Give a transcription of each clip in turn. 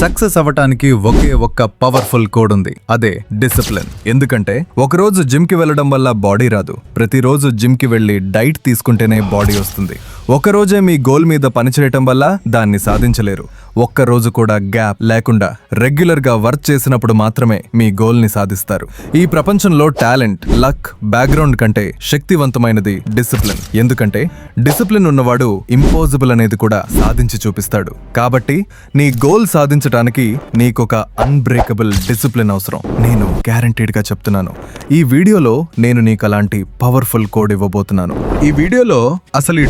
Success అవ్వటానికి ఒకే ఒక్క powerful code ఉంది. అదే డిసిప్లిన్ ఎందుకంటే ఒకరోజు జిమ్కి వెళ్ళడం వల్ల బాడీ రాదు. ప్రతిరోజు జిమ్కి వెళ్ళి డైట్ తీసుకుంటేనే బాడీ వస్తుంది. ఒకరోజే మీ గోల్ మీద పనిచేయటం వల్ల దాన్ని సాధించలేరు. ఒక్క రోజు కూడా గ్యాప్ లేకుండా రెగ్యులర్గా వర్క్ చేసినప్పుడు మాత్రమే మీ గోల్ని సాధిస్తారు. ఈ ప్రపంచంలో టాలెంట్ లక్ బ్యాక్గ్రౌండ్ కంటే శక్తివంతమైనది డిసిప్లిన్. ఎందుకంటే డిసిప్లిన్ ఉన్నవాడు ఇంపాసిబుల్ అనేది కూడా సాధించి చూపిస్తాడు. కాబట్టి నీ గోల్ సాధించడానికి నీకొక అన్బ్రేకబుల్ డిసిప్లిన్ అవసరం. నేను గ్యారంటీడ్గా చెప్తున్నాను. ఈ వీడియోలో నేను నీకు అలాంటి పవర్ఫుల్ కోడ్ ఇవ్వబోతున్నాను. ఈ వీడియోలో అసలు ఈ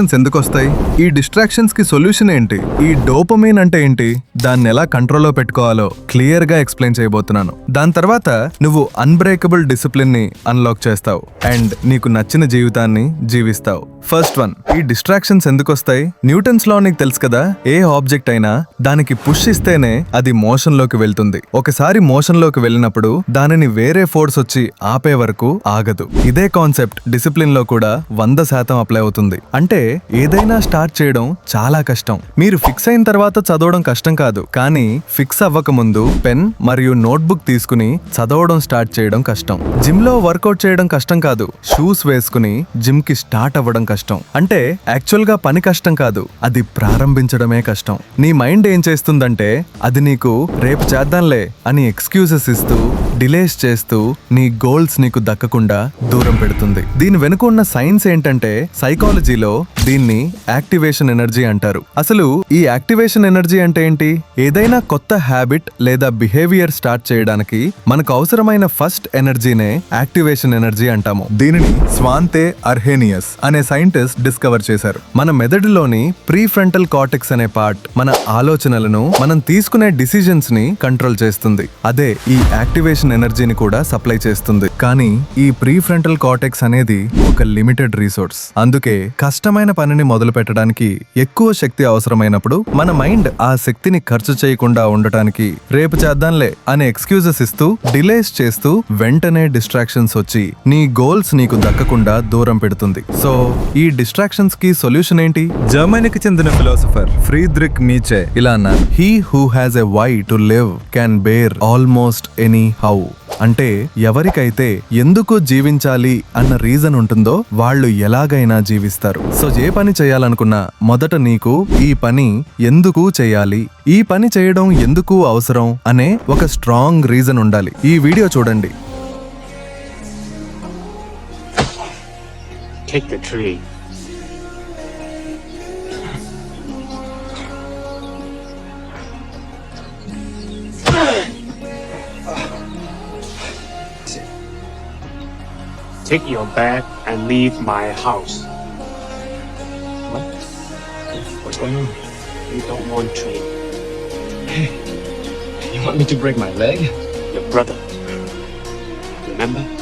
డిస్ట్రాక్షన్స్ ఎందుకు వస్తాయి? ఈ డిస్ట్రాక్షన్స్కి సొల్యూషన్ ఏంటి? ఈ డోపమైన్ అంటే ఏంటి? దాన్ని ఎలా కంట్రోల్లో పెట్టుకోవాలో క్లియర్గా ఎక్స్ప్లెయిన్ చేయబోతున్నాను. దాని తర్వాత నువ్వు అన్బ్రేకబుల్ డిసిప్లిన్ని అన్లాక్ చేస్తావు. అండ్ నీకు నచ్చిన జీవితాన్ని జీవిస్తావు. ఫస్ట్ వన్ ఈ డిస్ట్రాక్షన్స్ ఎందుకు వస్తాయి? న్యూటన్స్లో నీకు తెలుసు కదా? ఏ ఆబ్జెక్ట్ అయినా దానికి పుష్ ఇస్తేనే అది మోషన్లోకి వెళ్తుంది. ఒకసారి మోషన్లోకి వెళ్ళినప్పుడు దానిని వేరే ఫోర్స్ వచ్చి ఆపే వరకు ఆగదు. ఇదే కాన్సెప్ట్ డిసిప్లిన్లో కూడా వంద శాతం అప్లై అవుతుంది. అంటే ఏదైనా స్టార్ట్ చేయడం చాలా కష్టం. మీరు ఫిక్స్ అయిన తర్వాత చదవడం కష్టం కాదు. కానీ ఫిక్స్ అవ్వక ముందు పెన్ మరియు నోట్బుక్ తీసుకుని చదవడం స్టార్ట్ చేయడం కష్టం. జిమ్లో వర్కౌట్ చేయడం కష్టం కాదు. షూస్ వేసుకుని జిమ్కి స్టార్ట్ అవ్వడం కష్టం. అంటే యాక్చువల్గా పని కష్టం కాదు. అది ప్రారంభించడమే కష్టం. నీ మైండ్ ఏం చేస్తుందంటే అది నీకు రేపు చేద్దాంలే అని ఎక్స్క్యూజెస్ ఇస్తూ డిలేస్ చేస్తూ నీ గోల్స్ నీకు దక్కకుండా దూరం పెడుతుంది. దీని వెనుక ఉన్న సైన్స్ ఏంటంటే సైకాలజీలో దీన్ని యాక్టివేషన్ ఎనర్జీ అంటారు. అసలు ఈ యాక్టివేషన్ ఎనర్జీ అంటే ఏంటి? ఏదైనా కొత్త హ్యాబిట్ లేదా బిహేవియర్ స్టార్ట్ చేయడానికి మనకు అవసరమైన ఫస్ట్ ఎనర్జీనే యాక్టివేషన్ ఎనర్జీ అంటాము. దీనిని స్వాంతే అర్హేనియస్ అనే సైంటిస్ట్ డిస్కవర్ చేశారు. మన మెదడులోని ప్రీ ఫ్రంటల్ కార్టెక్స్ అనే పార్ట్ మన ఆలోచనలను మనం తీసుకునే డిసిజన్స్ని కంట్రోల్ చేస్తుంది. అదే ఈ యాక్టివేషన్ ఎనర్జీని కూడా సప్లై చేస్తుంది. కానీ ఈ ప్రీ ఫ్రంటల్ కార్టెక్స్ అనేది ఒక లిమిటెడ్ రీసోర్స్. అందుకే కష్టమైన పనిని మొదలు పెట్టడానికి ఎక్కువ శక్తి అవసరమైనప్పుడు మన మైండ్ ఆ శక్తిని ఖర్చు చేయకుండా ఉండటానికి రేపు చేద్దాంలే అనే ఎక్స్క్యూజెస్ ఇస్తూ డిలేస్ చేస్తూ వెంటనే డిస్ట్రాక్షన్స్ వచ్చి నీ గోల్స్ నీకు దక్కకుండా దూరం పెడుతుంది. సో ఈ డిస్ట్రాక్షన్స్కి సొల్యూషన్ ఏంటి? జర్మనీకి చెందిన ఫిలాసఫర్ ఫ్రీద్రిక్ నీచే ఇలా అన్నారు. He who has a why to live can bear almost any how అంటే ఎవరికైతే ఎందుకు జీవించాలి అన్న రీజన్ ఉంటుందో వాళ్ళు ఎలాగైనా జీవిస్తారు. సో ఏ పని చేయాలనుకున్నా మొదట నీకు ఈ పని ఎందుకు చేయాలి ఈ పని చేయడం ఎందుకు అవసరం అనే ఒక స్ట్రాంగ్ రీజన్ ఉండాలి. ఈ వీడియో చూడండి. Take the tree. Take your bag and leave my house. What? What's going on? You don't want tree. You want me to break my leg? Your brother. Remember?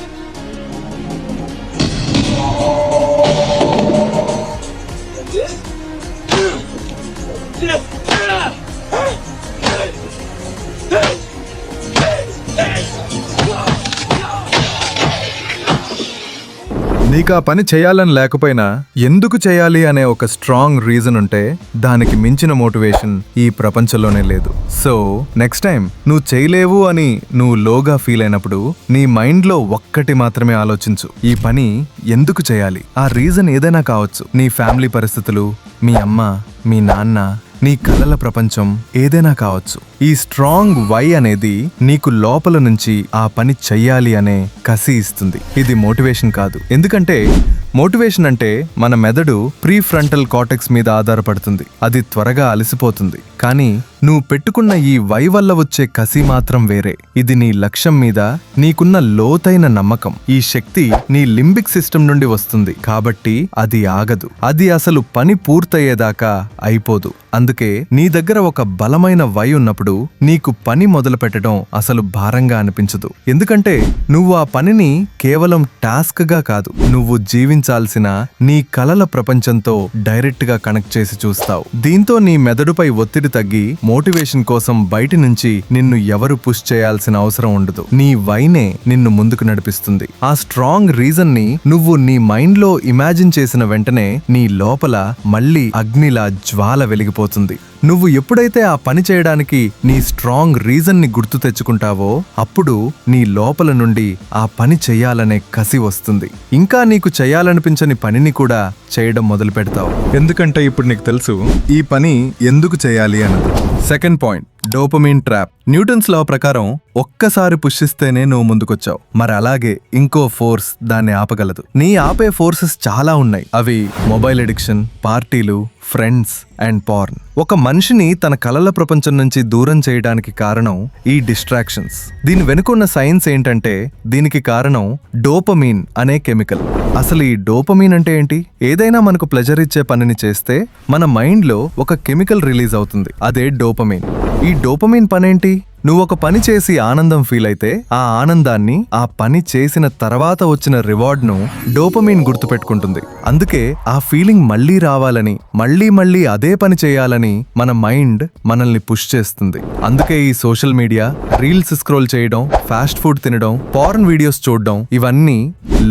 నీకు ఆ పని చేయాలని లేకపోయినా ఎందుకు చేయాలి అనే ఒక స్ట్రాంగ్ రీజన్ ఉంటే దానికి మించిన మోటివేషన్ ఈ ప్రపంచంలోనే లేదు. సో నెక్స్ట్ టైం నువ్వు చేయలేవు అని నువ్వు లోగా ఫీల్ అయినప్పుడు నీ మైండ్లో ఒక్కటి మాత్రమే ఆలోచించు. ఈ పని ఎందుకు చేయాలి? ఆ రీజన్ ఏదైనా కావచ్చు. నీ ఫ్యామిలీ పరిస్థితులు మీ అమ్మ మీ నాన్న నీ కలల ప్రపంచం ఏదైనా కావచ్చు. ఈ స్ట్రాంగ్ వై అనేది నీకు లోపల నుంచి ఆ పని చెయ్యాలి అనే కసి ఇస్తుంది. ఇది మోటివేషన్ కాదు. ఎందుకంటే మోటివేషన్ అంటే మన మెదడు ప్రీ ఫ్రంటల్ కాటెక్స్ మీద ఆధారపడుతుంది. అది త్వరగా అలసిపోతుంది. కానీ నువ్వు పెట్టుకున్న ఈ వై వల్ల వచ్చే కసి మాత్రం వేరే. ఇది నీ లక్ష్యం మీద నీకున్న లోతైన నమ్మకం. ఈ శక్తి నీ లింబిక్ సిస్టమ్ నుండి వస్తుంది. కాబట్టి అది ఆగదు. అది అసలు పని పూర్తయ్యేదాకా అయిపోదు. అందుకే నీ దగ్గర ఒక బలమైన వై ఉన్నప్పుడు నీకు పని మొదలు పెట్టడం అసలు భారంగా అనిపించదు. ఎందుకంటే నువ్వు ఆ పనిని కేవలం టాస్క్గా కాదు నువ్వు జీవించాల్సిన నీ కలల ప్రపంచంతో డైరెక్ట్గా కనెక్ట్ చేసి చూస్తావు. దీంతో నీ మెదడుపై ఒత్తిడి తగ్గి మోటివేషన్ కోసం బయటి నుంచి నిన్ను ఎవరు పుష్ చేయాల్సిన అవసరం ఉండదు. నీ వైనే నిన్ను ముందుకు నడిపిస్తుంది. ఆ స్ట్రాంగ్ రీజన్ని నువ్వు నీ మైండ్లో ఇమాజిన్ చేసిన వెంటనే నీ లోపల మళ్ళీ అగ్నిలా జ్వాల వెలిగిపోతుంది. నువ్వు ఎప్పుడైతే ఆ పని చేయడానికి నీ స్ట్రాంగ్ రీజన్ని గుర్తు తెచ్చుకుంటావో అప్పుడు నీ లోపల నుండి ఆ పని చెయ్యాలనే కసి వస్తుంది. ఇంకా నీకు చేయాలనిపించని పనిని కూడా చేయడం మొదలు పెడతావు ఎందుకంటే ఇప్పుడు నీకు తెలుసు ఈ పని ఎందుకు చేయాలి అన్నది. Second point dopamine trap. Newton's law ప్రకారం ఒక్కసారి పుష్టిస్తేనే నువ్వు ముందుకొచ్చావు. మరి అలాగే ఇంకో ఫోర్స్ దాన్ని ఆపగలదు. నీ ఆపే ఫోర్సెస్ చాలా ఉన్నాయి. అవి మొబైల్ ఎడిక్షన్ పార్టీలు ఫ్రెండ్స్ అండ్ పార్న్. ఒక మనిషిని తన కలల ప్రపంచం నుంచి దూరం చేయడానికి కారణం ఈ డిస్ట్రాక్షన్స్. దీని వెనుకున్న సైన్స్ ఏంటంటే దీనికి కారణం డోపమీన్ అనే కెమికల్. అసలు ఈ డోపమీన్ అంటే ఏంటి? ఏదైనా మనకు ప్లెజర్ ఇచ్చే పనిని చేస్తే మన మైండ్లో ఒక కెమికల్ రిలీజ్ అవుతుంది. అదే డోపమీన్. ఈ డోపమీన్ పనేంటి? నువ్వు ఒక పని చేసి ఆనందం ఫీల్ అయితే ఆ ఆనందాన్ని ఆ పని చేసిన తర్వాత వచ్చిన రివార్డ్ను డోపమీన్ గుర్తుపెట్టుకుంటుంది. అందుకే ఆ ఫీలింగ్ మళ్ళీ రావాలని మళ్ళీ మళ్ళీ అదే పని చేయాలని మన మైండ్ మనల్ని పుష్ చేస్తుంది. అందుకే ఈ సోషల్ మీడియా రీల్స్ స్క్రోల్ చేయడం ఫాస్ట్ ఫుడ్ తినడం పార్న్ వీడియోస్ చూడడం ఇవన్నీ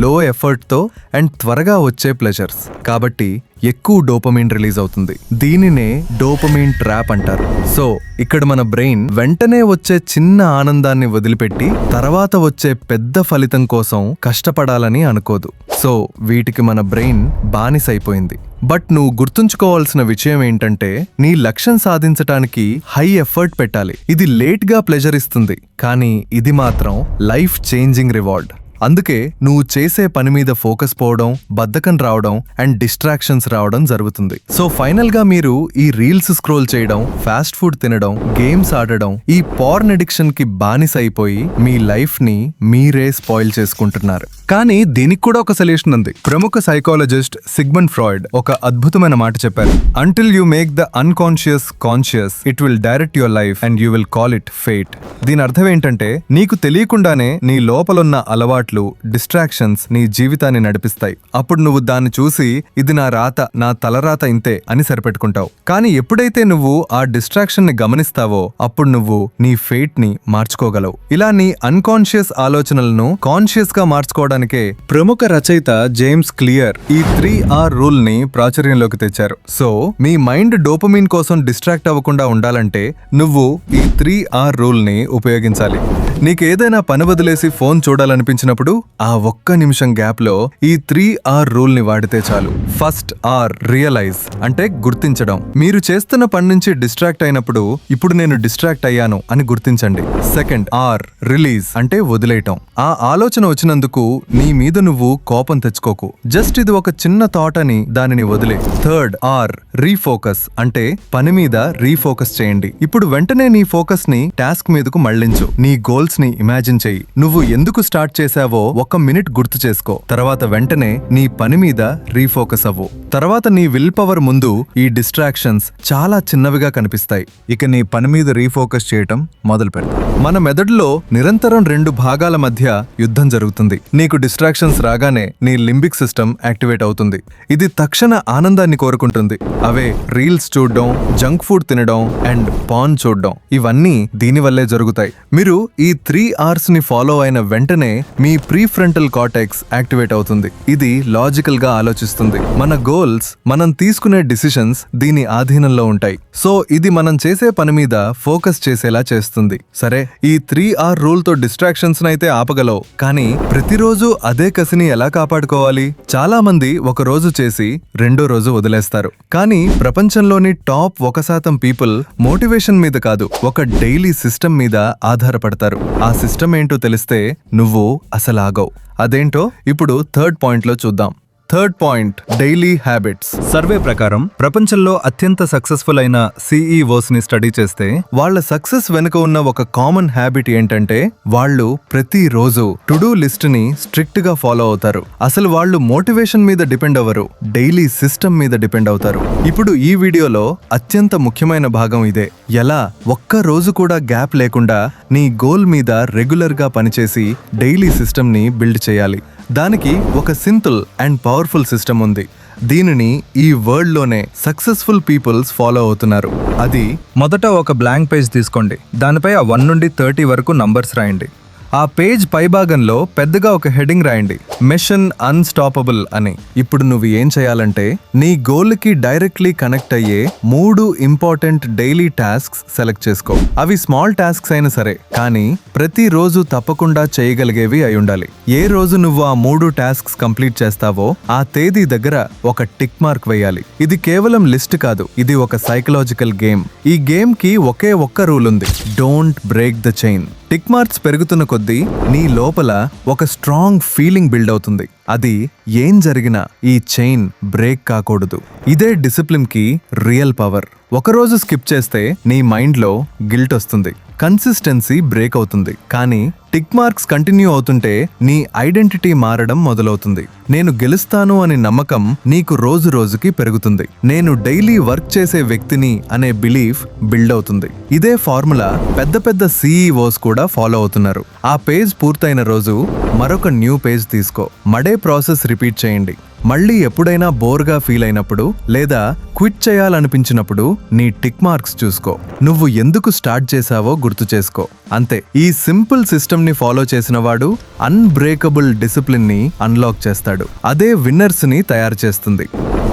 లో ఎఫర్ట్తో అండ్ త్వరగా వచ్చే ప్లెజర్స్ కాబట్టి ఎక్కువ డోపమీన్ రిలీజ్ అవుతుంది. దీనినే డోపమీన్ ట్రాప్ అంటారు. సో ఇక్కడ మన బ్రెయిన్ వెంటనే వచ్చే చిన్న ఆనందాన్ని వదిలిపెట్టి తర్వాత వచ్చే పెద్ద ఫలితం కోసం కష్టపడాలని అనుకోదు. సో వీటికి మన బ్రెయిన్ బానిసైపోయింది. బట్ నువ్వు గుర్తుంచుకోవాల్సిన విషయం ఏంటంటే నీ లక్ష్యం సాధించటానికి హై ఎఫర్ట్ పెట్టాలి. ఇది లేట్గా ప్లెజర్ ఇస్తుంది. కానీ ఇది మాత్రం లైఫ్ చేంజింగ్ రివార్డ్. అందుకే నువ్వు చేసే పని మీద ఫోకస్ పోవడం బద్ధకం రావడం అండ్ డిస్ట్రాక్షన్స్ రావడం జరుగుతుంది. సో ఫైనల్గా మీరు ఈ రీల్స్ స్క్రోల్ చేయడం ఫాస్ట్ ఫుడ్ తినడం గేమ్స్ ఆడడం ఈ పార్న్ అడిక్షన్కి బానిస అయిపోయి మీ లైఫ్ని మీరే స్పాయిల్ చేసుకుంటున్నారు. కానీ దీనికి కూడా ఒక సొల్యూషన్ ఉంది. ప్రముఖ సైకాలజిస్ట్ సిగ్మన్ ఫ్రాయిడ్ ఒక అద్భుతమైన మాట చెప్పారు. Until you make the unconscious conscious it will direct your life and you will call it fate దీని అర్థం ఏంటంటే నీకు తెలియకుండానే నీ లోపలున్న అలవాటు అలవాట్లు డిస్ట్రాక్షన్స్ నీ జీవితాన్ని నడిపిస్తాయి. అప్పుడు నువ్వు దాన్ని చూసి ఇది నా రాత నా తలరాత ఇంతే అని సరిపెట్టుకుంటావు. కానీ ఎప్పుడైతే నువ్వు ఆ డిస్ట్రాక్షన్ని గమనిస్తావో అప్పుడు నువ్వు నీ ఫేట్ని మార్చుకోగలవు. ఇలా నీ అన్కాన్షియస్ ఆలోచనలను కాన్షియస్గా మార్చుకోవడానికే ప్రముఖ రచయిత జేమ్స్ క్లియర్ ఈ త్రీ ఆర్ రూల్ని ప్రాచుర్యంలోకి తెచ్చారు. సో మీ మైండ్ డోపమీన్ కోసం డిస్ట్రాక్ట్ అవ్వకుండా ఉండాలంటే నువ్వు ఈ త్రీ ఆర్ రూల్ని ఉపయోగించాలి. నీకేదైనా పని వదిలేసి ఫోన్ చూడాలనిపించినప్పుడు ఆ ఒక్క నిమిషం గ్యాప్లో ఈ త్రీ ఆర్ రూల్ని వాడితే చాలు. ఫస్ట్ ఆర్ రియలైజ్ అంటే గుర్తించడం. మీరు చేస్తున్న పని నుంచి డిస్ట్రాక్ట్ అయినప్పుడు ఇప్పుడు నేను డిస్ట్రాక్ట్ అయ్యాను అని గుర్తించండి. సెకండ్ ఆర్ రిలీజ్ అంటే వదిలేయటం. ఆ ఆలోచన వచ్చినందుకు నీ మీద నువ్వు కోపం తెచ్చుకోకు. జస్ట్ ఇది ఒక చిన్న థాట్ అని దానిని వదిలే. థర్డ్ ఆర్ రీఫోకస్ అంటే పని మీద రీఫోకస్ చేయండి. ఇప్పుడు వెంటనే నీ ఫోకస్ని టాస్క్ మీదకు మళ్ళించు నీ గోల్స్ని ఇమాజిన్ చెయ్యి నువ్వు ఎందుకు స్టార్ట్ చేశావో ఒక మినిట్ గుర్తు చేసుకో. తర్వాత వెంటనే నీ పని మీద రీఫోకస్ అవ్వు. తర్వాత నీ విల్ పవర్ ముందు ఈ డిస్ట్రాక్షన్స్ చాలా చిన్నవిగా కనిపిస్తాయి. ఇక నీ పని మీద రీఫోకస్ చేయటం మొదలు పెడతా. మన మెదడులో నిరంతరం రెండు భాగాల మధ్య యుద్ధం జరుగుతుంది. నీకు డిస్ట్రాక్షన్స్ రాగానే నీ లింబిక్ సిస్టమ్ యాక్టివేట్ అవుతుంది. ఇది తక్షణ ఆనందాన్ని కోరుకుంటుంది. అవే రీల్స్ చూడడం జంక్ ఫుడ్ తినడం అండ్ పాన్ చూడడం. ఇవన్నీ దీనివల్లే జరుగుతాయి. మీరు ఈ త్రీ అవర్స్ని ఫాలో అయిన వెంటనే మీ ప్రీ ఫ్రంటల్ కార్టెక్స్ యాక్టివేట్ అవుతుంది. ఇది లాజికల్గా ఆలోచిస్తుంది. మన గోల్స్ మనం తీసుకునే డిసిషన్స్ దీని ఆధీనంలో ఉంటాయి. సో ఇది మనం చేసే పని మీద ఫోకస్ చేసేలా చేస్తుంది. సరే ఈ త్రీ ఆర్ రూల్తో డిస్ట్రాక్షన్స్ అయితే ఆపగలవు. కానీ ప్రతిరోజు అదే కసిని ఎలా కాపాడుకోవాలి? చాలా మంది ఒక రోజు చేసి రెండో రోజు వదిలేస్తారు. కానీ ప్రపంచంలోని టాప్ ఒక శాతం పీపుల్ మోటివేషన్ మీద కాదు ఒక డైలీ సిస్టమ్ మీద ఆధారపడతారు. ఆ సిస్టమ్ ఏంటో తెలిస్తే నువ్వు అసలు ఆగవు అదేంటో ఇప్పుడు థర్డ్ పాయింట్లో చూద్దాం. Third point daily habits. Survey ప్రకారం ప్రపంచంలో అత్యంత సక్సెస్ఫుల్ అయిన సిఈఓస్ని స్టడీ చేస్తే వాళ్ళ సక్సెస్ వెనుక ఉన్న ఒక కామన్ హ్యాబిట్ ఏంటంటే వాళ్ళు ప్రతిరోజు టు డూ లిస్ట్ని స్ట్రిక్ట్గా ఫాలో అవుతారు. అసలు వాళ్ళు మోటివేషన్ మీద డిపెండ్ అవ్వరు డైలీ సిస్టమ్ మీద డిపెండ్ అవుతారు. ఇప్పుడు ఈ వీడియోలో అత్యంత ముఖ్యమైన భాగం ఇదే. ఎలా? ఒక్క రోజు కూడా గ్యాప్ లేకుండా నీ గోల్ మీద రెగ్యులర్గా పనిచేసి డైలీ సిస్టమ్ని బిల్డ్ చేయాలి. దానికి ఒక సింపుల్ అండ్ పవర్ఫుల్ సిస్టమ్ ఉంది. దీనిని ఈ వరల్డ్లోనే సక్సెస్ఫుల్ పీపుల్స్ ఫాలో అవుతున్నారు. అది మొదట ఒక బ్లాంక్ పేజ్ తీసుకోండి. దానిపై ఆ వన్ నుండి థర్టీ వరకు నంబర్స్ రాయండి. ఆ పేజ్ పైభాగంలో పెద్దగా ఒక హెడింగ్ రాయండి. మిషన్ అన్స్టాపబుల్ అని. ఇప్పుడు నువ్వు ఏం చేయాలంటే నీ గోల్కి డైరెక్ట్లీ కనెక్ట్ అయ్యే మూడు ఇంపార్టెంట్ డైలీ టాస్క్స్ సెలెక్ట్ చేసుకో. అవి స్మాల్ టాస్క్స్ అయినా సరే కానీ ప్రతిరోజు తప్పకుండా చేయగలిగేవి అయి ఉండాలి. ఏ రోజు నువ్వు ఆ మూడు టాస్క్స్ కంప్లీట్ చేస్తావో ఆ తేదీ దగ్గర ఒక టిక్ మార్క్ వేయాలి. ఇది కేవలం లిస్ట్ కాదు ఇది ఒక సైకలాజికల్ గేమ్. ఈ గేమ్కి ఒకే ఒక్క రూల్ ఉంది. Don't break the chain. Tick marks పెరుగుతున్న కొద్దీ నీ లోపల ఒక స్ట్రాంగ్ ఫీలింగ్ బిల్డ్ అవుతుంది. అది ఏం జరిగినా ఈ చైన్ బ్రేక్ కాకూడదు. ఇదే డిసిప్లిన్కి రియల్ పవర్. ఒకరోజు స్కిప్ చేస్తే నీ మైండ్లో గిల్ట్ వస్తుంది. కన్సిస్టెన్సీ బ్రేక్ అవుతుంది. కానీ టిక్ మార్క్స్ కంటిన్యూ అవుతుంటే నీ ఐడెంటిటీ మారడం మొదలవుతుంది. నేను గెలుస్తాను అనే నమ్మకం నీకు రోజు రోజుకి పెరుగుతుంది. నేను డైలీ వర్క్ చేసే వ్యక్తిని అనే బిలీఫ్ బిల్డ్ అవుతుంది. ఇదే ఫార్ములా పెద్ద పెద్ద సీఈఓస్ కూడా ఫాలో అవుతున్నారు. ఆ పేజ్ పూర్తయిన రోజు మరొక న్యూ పేజ్ తీసుకో. మడే ప్రాసెస్ రిపీట్ చేయండి. మళ్ళీ ఎప్పుడైనా బోర్గా ఫీల్ అయినప్పుడు లేదా క్విట్ చేయాలనిపించినప్పుడు నీ టిక్ మార్క్స్ చూసుకో. నువ్వు ఎందుకు స్టార్ట్ చేశావో గుర్తు చేసుకో. అంతే. ఈ సింపుల్ సిస్టమ్ సిస్టమ్ని ఫాలో చేసిన వాడు అన్బ్రేకబుల్ డిసిప్లిన్ని అన్లాక్ చేస్తాడు. అదే విన్నర్స్ని తయారు చేస్తుంది.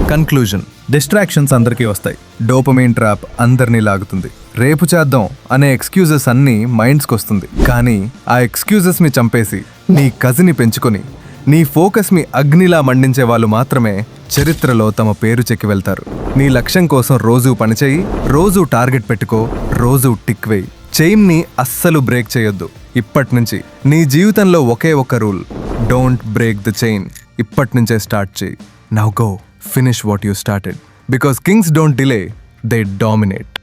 కన్క్లూజన్. డిస్ట్రాక్షన్స్ అందరికీ వస్తాయి. డోపమైన్ ట్రాప్ అందరినీ లాగుతుంది. రేపు చేద్దాం అనే ఎక్స్క్యూజెస్ అన్నీ మైండ్స్కి వస్తుంది. కానీ ఆ ఎక్స్క్యూజెస్ని చంపేసి నీ కజిని పెంచుకొని నీ ఫోకస్ని అగ్నిలా మండించే వాళ్ళు మాత్రమే చరిత్రలో తమ పేరు చెక్కి వెళ్తారు. నీ లక్ష్యం కోసం రోజూ పనిచేయి రోజు టార్గెట్ పెట్టుకో రోజూ టిక్ వేయి. చైన్ని అస్సలు బ్రేక్ చేయొద్దు. ఇప్పటి నుంచి నీ జీవితంలో ఒకే ఒక rule. Don't break the chain. ఇప్పటి నుంచే స్టార్ట్ చేయి. Now go. Finish what you started. Because kings don't delay they dominate.